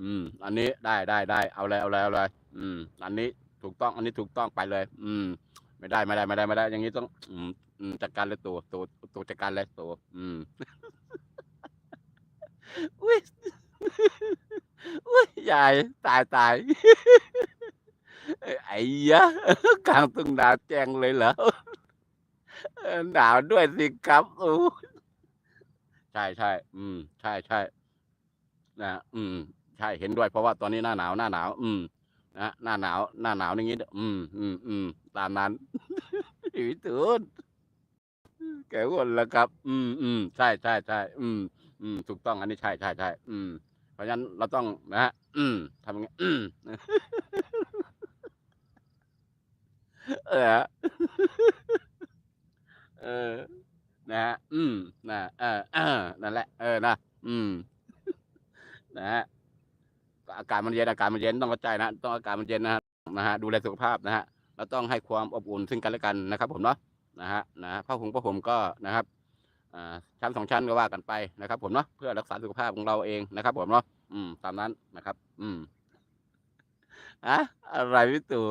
อืม อันนี้ได้ได้ได้เอาเลยเอาเลยเอาเลยอืม อันนี้ถูกต้อง อันนี้ถูกต้องไปเลย อืม ไม่ได้ไม่ได้ไม่ได้ไม่ได้ อย่างนี้ต้อง อืมอืมจัดการเลยตัวตัวตัวจัดการเลยตัวอืมอุ้ยอุ้ยยายตายตายเอ้ยไอ้ยะกลางทุ่งนาวแจ้งเลยเหรอหนาวด้วยสิครับโอ้ใช่ใช่อืม ใช่ใช่นะ อืม ใช่เห็นด้วยเพราะว่าตอนนี้หน้าหนาวหน้าหนาว อืมนะหน้าหนาวหน้าหนาวอย่างนี้ออืมอืมอืมตามนั้นพี่ตูนแกวนแล้วครับ อืมอืมใช่ใช่ใช่อืมอืมถูกต้องอันนี้ใช่ใช่ใช่อืม เพราะฉะนั้นเราต้องนะฮะอืมทำยังไงอืมเออเออนะฮะอืมนะเออเออนั่นแหละ เออนะอืม นะฮะ อากาศมันเย็นอากาศมันเย็นต้องเข้าใจนะต้องอากาศมันเย็นนะฮะนะฮะดูแลสุขภาพนะฮะเราต้องให้ความอบอุ่นซึ่งกันและกันนะครับผมเนาะนะฮะนะผ้าห่มผ้าห่มก็นะครับชั้นสองชั้นก็ว่ากันไปนะครับ ผมเนาะเพื่อรักษาสุขภาพของเราเองนะครับ ผมเนาะอืม ตามนั้นนะครับ อืมอะอะไรพี่ตู่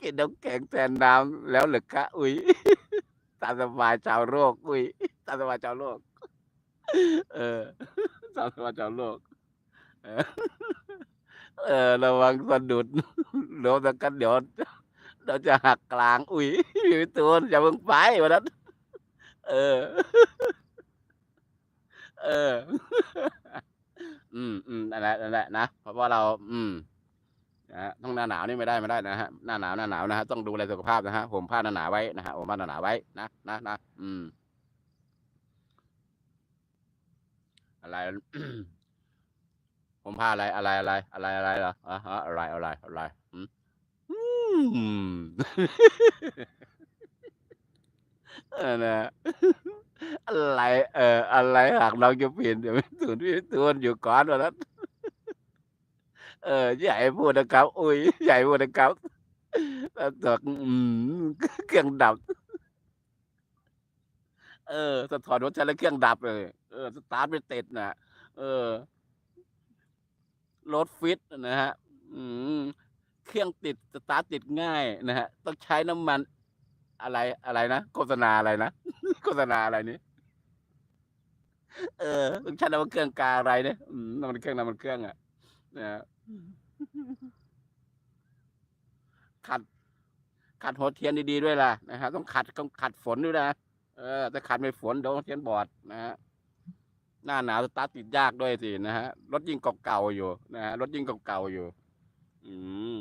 กินน้ำแข็งแทนน้ำแล้วหรือคะอุ๊ยตามสบายชาวโลกอุ๊ยตามสบายชาวโลก เออตามสบายชาวโลก เออ ระวังสะดุดเดี๋ยวจะกันเดี๋ยวเดี๋ยวจะหักกลาง อุ๊ยพี่ตูนอย่าเพิ่งไปวันนั้น เออ เออ อืมอืมนั่นแหละนั่นแหละนะ เพราะว่าเรา อืมนะฮะต้องหน้าหนาวนี่ไม่ได้ไม่ได้นะฮะ หน้าหนาวหน้าหนาวนะฮะ ต้องดูแลสุขภาพนะฮะห่มผ้าหนาๆไว้นะฮะห่มผ้าหนาๆไว้นะ นะนะ อืม อะไร ห่มผ้าอะไรอะไรอะไร อะไรอะไรเหรออะฮะอะไรอะไรอะไรหืออืมออนะอะไร เออ อะไรหากน้องจะเปลี่ยนเดี๋ยวพี่ตูนพี่ตูนอยู่ก่อนวันนั้นเออให้พูดนะครับ อุ๊ยให้พูดนะครับเออตกอื้อฮือเครื่องดับ เออถ้าถอดหัวใจแล้วเครื่องดับเลย เออ สตาร์ตไม่ติดนะเออ รถฟิตนะฮะเครื่องติดสตาร์ตติดง่ายนะฮะ ต้องใช้น้ำมันอะไรอะไรนะโฆษณาอะไรนะโฆษณาอะไรนี่เออต้องใช้น้ำมันเครื่องกาอะไรเนี่ยน้ำมันเครื่องน้ำมันเครื่องอะนะครับขัด ขัดหัวเทียนดีๆด้วยล่ะนะครับต้องขัดต้องขัดฝนด้วยนะเออถ้าขัดไม่ฝนเดี๋ยวเทียนบอดนะฮะ หน้าหนาวสตาร์ตติดยากด้วยสินะฮะรถยิ่งเก่าๆอยู่นะฮะรถยิ่งเก่าๆอยู่ อืม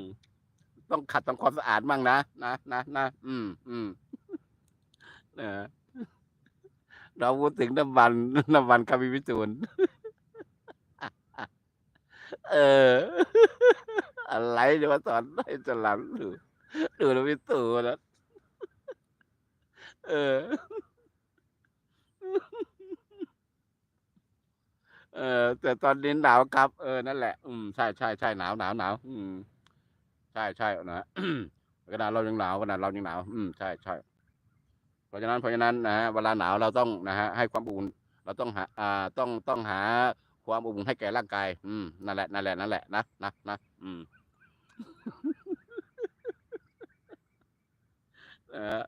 ต้องขัดทำความสะอาดมั่งนะนะนะนะอืมอืมเออเราพูดถึงน้ำมันน้ำมันครับพี่พิจูนเออ อะไรจะมาสอนให้ฉลาดดูดูแล้วพี่ตู่นะเออ เออแต่ตอนนี้หนาวครับ เออนั่นแหละ อืมใช่ๆๆหนาวหนาวหนาวอืมใช่ๆนะขนาดเรายังหนาวขนาดเรายังหนาว อืมใช่ๆเพราะฉะนั้นเพราะฉะนั้นนะครับเวลาหนาวเราต้องนะฮะให้ความอบอุ่นเราต้องหาอ่าต้องต้องหาความอบอุ่นให้แก่ร่างกาย อืมนั่นแหละนั่นแหละนั่นแหละนะนะนะอืมเออ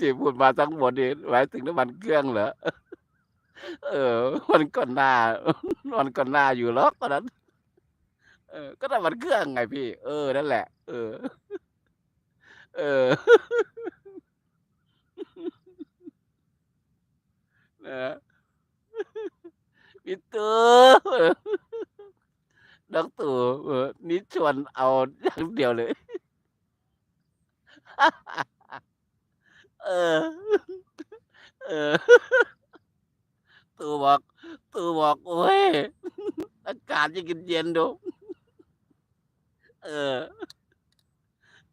ที่พูดมาทั้งหมดนี่หมายถึงน้ำมันเครื่องเหรอ? เออมันก็น่ามันก็น่าอยู่หรอกตอนนั้น เออ ก็น้ำมันเครื่องไงพี่ เออนั่นแหละ เออ เออนะพี่ตู่น้องตู่นี่ชวนเอาอย่างเดียวเลย เออ เออ ตู่บอก ตู่บอก โอ๊ย อากาศยิ่งเย็นดู เออ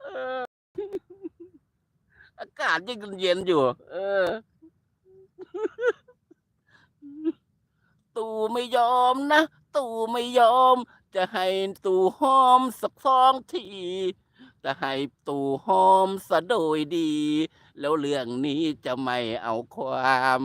เอออากาศยิ่งเย็นอยู่ เออ ตู่ไม่ยอมนะ ตู่ไม่ยอม จะให้ตู่หอมสัก2ทีจะให้ตู่หอมเสียโดยดี แล้วเรื่องนี้จะไม่เอาความ